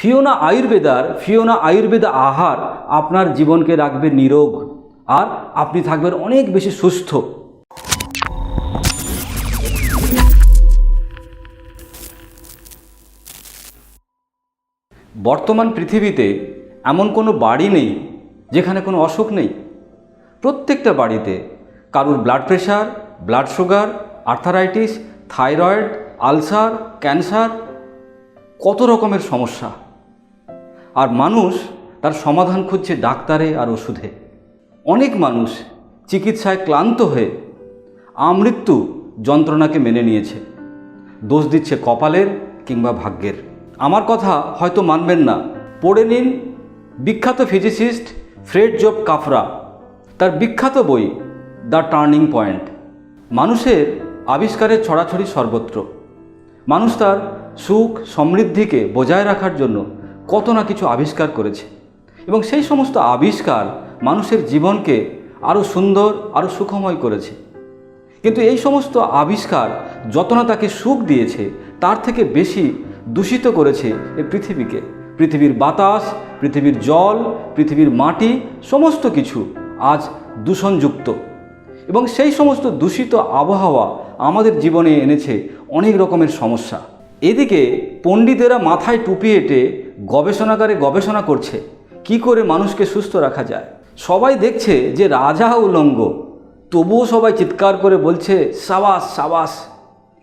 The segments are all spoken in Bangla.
ফিওনা আয়ুর্বেদার, ফিওনা আয়ুর্বেদা আহার আপনার জীবনকে রাখবে নিরোগ আর আপনি থাকবেন অনেক বেশি সুস্থ। বর্তমান পৃথিবীতে এমন কোনো বাড়ি নেই যেখানে কোনো অসুখ নেই। প্রত্যেকটা বাড়িতে কারুর blood pressure blood sugar arthritis thyroid ulcer cancer কত রকমের সমস্যা। আর মানুষ তার সমাধান খুঁজছে ডাক্তারে আর ওষুধে। অনেক মানুষ চিকিৎসায় ক্লান্ত হয়ে আমৃত্যু যন্ত্রণাকে মেনে নিয়েছে। দোষ দিচ্ছে কপালের কিংবা ভাগ্যের। আমার কথা হয়তো মানবেন না। পড়ে নিন বিখ্যাত ফিজিসিস্ট ফ্রেড জব কাফরা। তার বিখ্যাত বই দ্য টার্নিং পয়েন্ট। মানুষের আবিষ্কারের ছড়াছড়ি সর্বত্র। মানুষ তার সুখ সমৃদ্ধিকে বজায় রাখার জন্য কত না কিছু আবিষ্কার করেছে। এবং সেই সমস্ত আবিষ্কার মানুষের জীবনকে আরও সুন্দর আরও সুখময় করেছে। কিন্তু এই সমস্ত আবিষ্কার যত না তাকে সুখ দিয়েছে, তার থেকে বেশি দূষিত করেছে এই পৃথিবীকে। পৃথিবীর বাতাস, পৃথিবীর জল, পৃথিবীর মাটি, সমস্ত কিছু আজ দূষণযুক্ত। এবং সেই সমস্ত দূষিত আবহাওয়া আমাদের জীবনে এনেছে অনেক রকমের সমস্যা। এদিকে পণ্ডিতেরা মাথায় টুপি এঁটে গবেষণাগারে গবেষণা করছে, কি করে মানুষকে সুস্থ রাখা যায়। সবাই দেখছে যে রাজা উলঙ্গ, তবুও সবাই চিৎকার করে বলছে, সাবাস সাবাস।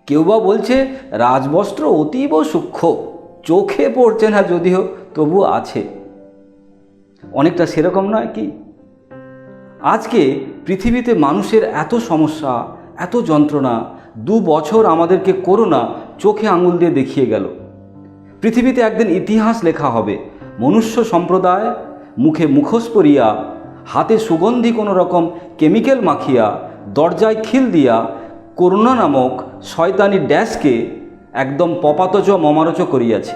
কেউ বা বলছে, রাজবস্ত্র অতীব সূক্ষ্ম, চোখে পড়ছে না যদিও তবু আছে। অনেকটা সেরকম নয় কি? আজকে পৃথিবীতে মানুষের এত সমস্যা, এত যন্ত্রণা, দু বছর আমাদেরকে করোনা চোখে আঙুল দিয়ে দেখিয়ে গেল। পৃথিবীতে একদিন ইতিহাস লেখা হবে। মনুষ্য সম্প্রদায় মুখে মুখোশ পরিয়া, হাতে সুগন্ধি কোনো রকম কেমিক্যাল মাখিয়া, দরজায় খিল দিয়া, করুণা নামক শয়তানি ড্যাশকে একদম পপাতজ মমারচ করিয়াছে।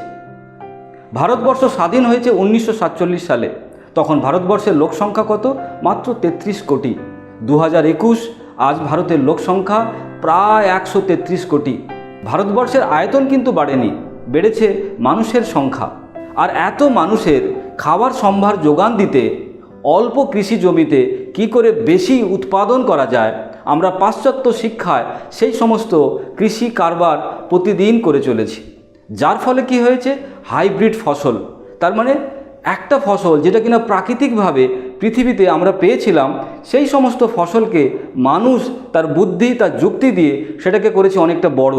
ভারতবর্ষ স্বাধীন হয়েছে উনিশশো সাতচল্লিশ সালে। তখন ভারতবর্ষের লোক সংখ্যা কত? মাত্র তেত্রিশ কোটি। দু হাজার একুশ আজ ভারতের লোক সংখ্যা প্রায় একশো তেত্রিশ কোটি। ভারতবর্ষের আয়তন কিন্তু বাড়েনি। বেড়েছে মানুষের সংখ্যা। আর এত মানুষের খাবার সম্ভার যোগান দিতে, অল্প কৃষি জমিতে কি করে বেশি উৎপাদন করা যায়, আমরা পাশ্চাত্য শিক্ষায় সেই সমস্ত কৃষি কারবার প্রতিদিন করে চলেছি। যার ফলে কি হয়েছে? হাইব্রিড ফসল। তার মানে একটা ফসল যেটা কিনা প্রাকৃতিকভাবে পৃথিবীতে আমরা পেয়েছিলাম, সেই সমস্ত ফসলকে মানুষ তার বুদ্ধি, তার যুক্তি দিয়ে সেটাকে করেছে অনেকটা বড়।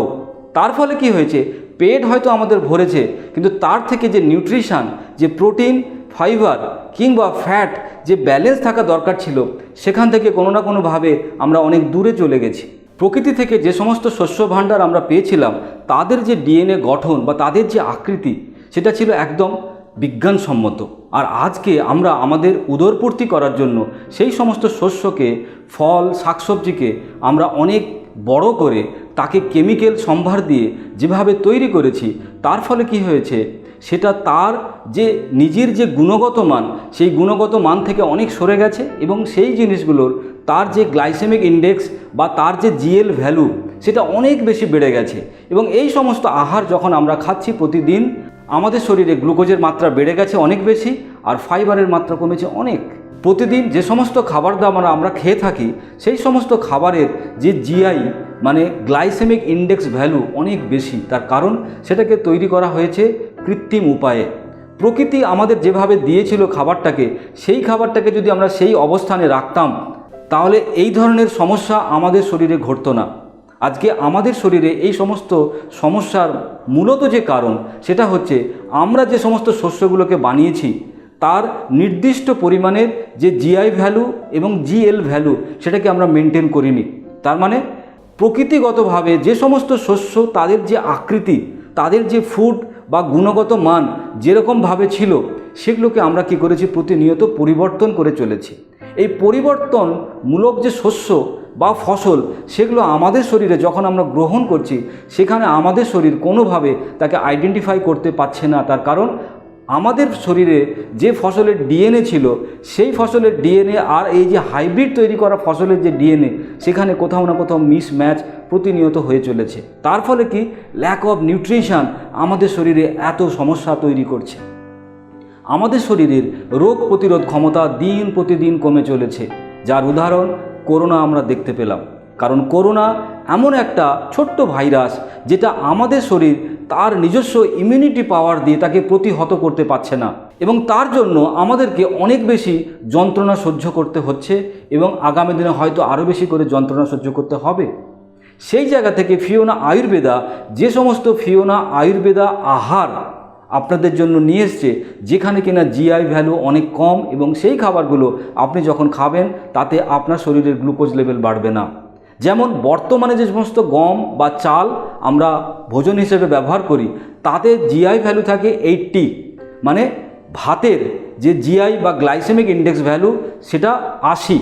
তার ফলে কি হয়েছে? পেট হয়তো আমাদের ভরেছে, কিন্তু তার থেকে যে নিউট্রিশান, যে প্রোটিন, ফাইবার কিংবা ফ্যাট, যে ব্যালেন্স থাকা দরকার ছিল, সেখান থেকে কোনো না কোনোভাবে আমরা অনেক দূরে চলে গেছি। প্রকৃতি থেকে যে সমস্ত শস্য ভাণ্ডার আমরা পেয়েছিলাম, তাদের যে ডিএনএ গঠন বা তাদের যে আকৃতি, সেটা ছিল একদম বিজ্ঞানসম্মত। আর আজকে আমরা আমাদের উদরপূর্তি করার জন্য সেই সমস্ত শস্যকে, ফল, শাকসবজিকে আমরা অনেক বড় করে তাকে কেমিক্যাল সম্ভার দিয়ে যেভাবে তৈরি করেছি, তার ফলে কি হয়েছে? সেটা তার যে নিজের যে গুণগত মান, সেই গুণগত মান থেকে অনেক সরে গেছে এবং সেই জিনিসগুলোর, তার যে গ্লাইসেমিক ইন্ডেক্স বা তার যে জিএল ভ্যালু, সেটা অনেক বেশি বেড়ে গেছে এবং এই সমস্ত আহার যখন আমরা খাচ্ছি প্রতিদিন, আমাদের শরীরে গ্লুকোজের মাত্রা বেড়ে গেছে অনেক বেশি আর ফাইবারের মাত্রা কমেছে অনেক। প্রতিদিন যে সমস্ত খাবার দাবার আমরা খেয়ে থাকি, সেই সমস্ত খাবারের যে জিআই মানে গ্লাইসেমিক ইন্ডেক্স ভ্যালু অনেক বেশি, তার কারণ সেটাকে তৈরি করা হয়েছে কৃত্রিম উপায়ে। প্রকৃতি আমাদের যেভাবে দিয়েছিল খাবারটাকে, সেই খাবারটাকে যদি আমরা সেই অবস্থানে রাখতাম, তাহলে এই ধরনের সমস্যা আমাদের শরীরে ঘটতো না। আজকে আমাদের শরীরে এই সমস্ত সমস্যার মূলত যে কারণ, সেটা হচ্ছে আমরা যে সমস্ত শস্যগুলোকে বানিয়েছি, তার নির্দিষ্ট পরিমাণের যে জিআই ভ্যালু এবং জিএল ভ্যালু, সেটাকে আমরা মেনটেন করিনি। তার মানে প্রকৃতিগতভাবে যে সমস্ত শস্য, তাদের যে আকৃতি, তাদের যে ফুড বা গুণগত মান যেরকমভাবে ছিল, সেগুলোকে আমরা কি করেছি? প্রতিনিয়ত পরিবর্তন করে চলেছি। এই পরিবর্তন মূলক যে শস্য বা ফসল, সেগুলো আমাদের শরীরে যখন আমরা গ্রহণ করছি, সেখানে আমাদের শরীর কোনোভাবে তাকে আইডেন্টিফাই করতে পারছে না। তার কারণ আমাদের শরীরে যে ফসলের ডিএনএ ছিল, সেই ফসলের ডিএনএ আর এই যে হাইব্রিড তৈরি করা ফসলের যে ডিএনএ, সেখানে কোথাও না কোথাও মিস ম্যাচ প্রতিনিয়ত হয়ে চলেছে। তার ফলে কি? ল্যাক অফ নিউট্রিশন আমাদের শরীরে এত সমস্যা তৈরি করছে। আমাদের শরীরের রোগ প্রতিরোধ ক্ষমতা দিন প্রতিদিন কমে চলেছে। যার উদাহরণ করোনা আমরা দেখতে পেলাম। কারণ করোনা এমন একটা ছোট্ট ভাইরাস যেটা আমাদের শরীর তার নিজস্ব ইমিউনিটি পাওয়ার দিয়ে তাকে প্রতিহত করতে পারছে না। এবং তার জন্য আমাদেরকে অনেক বেশি যন্ত্রণা সহ্য করতে হচ্ছে এবং আগামী দিনে হয়তো আরও বেশি করে যন্ত্রণা সহ্য করতে হবে। সেই জায়গা থেকে ফিওনা আয়ুর্বেদা, যে সমস্ত ফিওনা আয়ুর্বেদা আহার আপনাদের জন্য নিয়ে এসছে, যেখানে কিনা জিআই ভ্যালু অনেক কম এবং সেই খাবারগুলো আপনি যখন খাবেন, তাতে আপনার শরীরের গ্লুকোজ লেভেল বাড়বে না। যেমন বর্তমানে যে সমস্ত গম বা চাল আমরা ভোজন হিসেবে ব্যবহার করি, তাতে জিআই ভ্যালু থাকে এইটটি মানে ভাতের যে জিআই বা গ্লাইসেমিক ইন্ডেক্স ভ্যালু সেটা আশি।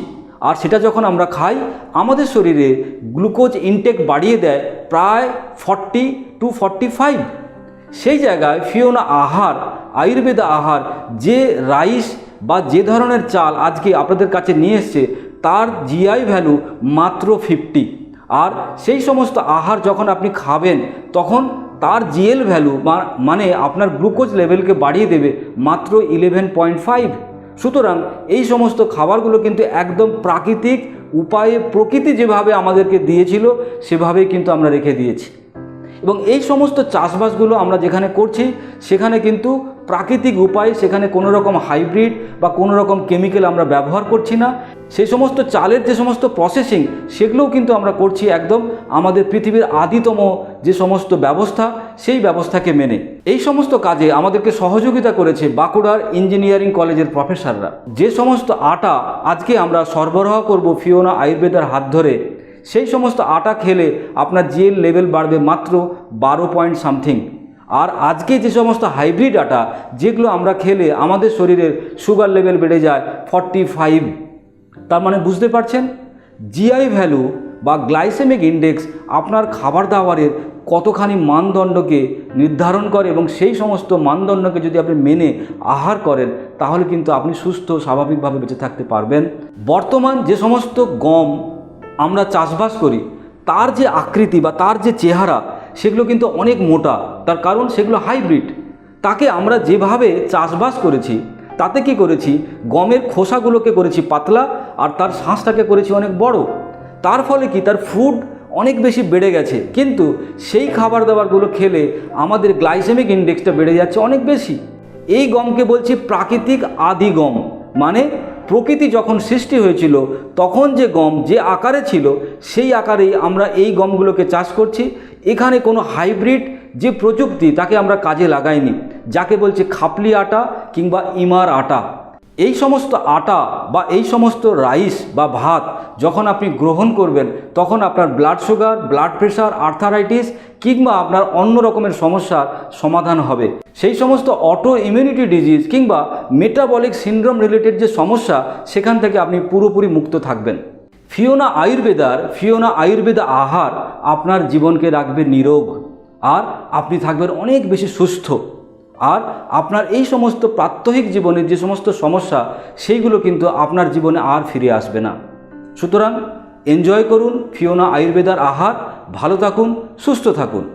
আর সেটা যখন আমরা খাই, আমাদের শরীরে গ্লুকোজ ইনটেক বাড়িয়ে দেয় প্রায় ফর্টি টু ফর্টি ফাইভ সেই জায়গায় ফিওনা আহার আয়ুর্বেদা আহার, যে রাইস বা যে ধরনের চাল আজকে আপনাদের কাছে নিয়ে এসছে তার জিআই ভ্যালু মাত্র ফিফটি আর সেই সমস্ত আহার যখন আপনি খাবেন, তখন তার জিএল ভ্যালু মানে আপনার গ্লুকোজ লেভেলকে বাড়িয়ে দেবে মাত্র ইলেভেন পয়েন্ট ফাইভ সুতরাং এই সমস্ত খাবারগুলো কিন্তু একদম প্রাকৃতিক উপায়ে প্রকৃতি যেভাবে আমাদেরকে দিয়েছিল, সেভাবেই কিন্তু আমরা রেখে দিয়েছি। এবং এই সমস্ত চাষবাসগুলো আমরা যেখানে করছি, সেখানে কিন্তু প্রাকৃতিক উপায় সেখানে কোনো রকম হাইব্রিড বা কোনো রকম কেমিক্যাল আমরা ব্যবহার করছি না। সেই সমস্ত চালের যে সমস্ত প্রসেসিং সেগুলোও কিন্তু আমরা করছি একদম আমাদের পৃথিবীর আদিতম যে সমস্ত ব্যবস্থা, সেই ব্যবস্থাকে মেনে। এই সমস্ত কাজে আমাদেরকে সহযোগিতা করেছে বাঁকুড়ার ইঞ্জিনিয়ারিং কলেজের প্রফেসররা যে সমস্ত আটা আজকে আমরা সরবরাহ করব ফিওনা আয়ুর্বেদার হাত ধরে, সেই সমস্ত আটা খেলে আপনার জিএল লেভেল বাড়বে মাত্র বারো পয়েন্ট সামথিং আর আজকে যে সমস্ত হাইব্রিড আটা, যেগুলো আমরা খেলে আমাদের শরীরের সুগার লেভেল বেড়ে যায় ফর্টি ফাইভ তার মানে বুঝতে পারছেন? জিআই ভ্যালু বা গ্লাইসেমিক ইন্ডেক্স আপনার খাবার দাবারের কতখানি মানদণ্ডকে নির্ধারণ করে এবং সেই সমস্ত মানদণ্ডকে যদি আপনি মেনে আহার করেন, তাহলে কিন্তু আপনি সুস্থ, স্বাভাবিকভাবে বেঁচে থাকতে পারবেন। বর্তমান যে সমস্ত গম আমরা চাষবাস করি, তার যে আকৃতি বা তার যে চেহারা, সেগুলো কিন্তু অনেক মোটা। তার কারণ সেগুলো হাইব্রিড তাকে আমরা যেভাবে চাষবাস করেছি তাতে কি করেছি? গমের খোসাগুলোকে করেছি পাতলা আর তার শাঁসটাকে করেছি অনেক বড়। তার ফলে কি? তার ফুড অনেক বেশি বেড়ে গেছে। কিন্তু সেই খাবার দাবারগুলো খেলে আমাদের গ্লাইসেমিক ইন্ডেক্সটা বেড়ে যাচ্ছে অনেক বেশি। এই গমকে বলছি প্রাকৃতিক আদি গম। মানে প্রকৃতি যখন সৃষ্টি হয়েছিল, তখন যে গম যে আকারে ছিল, সেই আকারেই আমরা এই গমগুলোকে চাষ করছি। এখানে কোনো হাইব্রিড যে প্রযুক্তি, তাকে আমরা কাজে লাগাইনি। যাকে বলছে খাপলি আটা কিংবা ইমার আটা। এই সমস্ত আটা বা এই সমস্ত রাইস বা ভাত যখন আপনি গ্রহণ করবেন, তখন আপনার blood sugar blood pressure arthritis কিংবা আপনার অন্য রকমের সমস্যার সমাধান হবে। সেই সমস্ত অটো ইমিউনিটি ডিজিজ কিংবা মেটাবলিক সিন্ড্রোম রিলেটেড যে সমস্যা, সেখান থেকে আপনি পুরোপুরি মুক্ত থাকবেন। ফিওনা আয়ুর্বেদার, ফিওনা আয়ুর্বেদা আহার আপনার জীবনকে রাখবে নিরোগ। আর আপনি থাকবেন অনেক বেশি সুস্থ। আর আপনার এই সমস্ত প্রাত্যহিক জীবনের যে সমস্ত সমস্যা, সেইগুলো কিন্তু আপনার জীবনে আর ফিরে আসবে না। সুতরাং এনজয় করুন ফিওনা আয়ুর্বেদার আহার, ভালো থাকুন, সুস্থ থাকুন।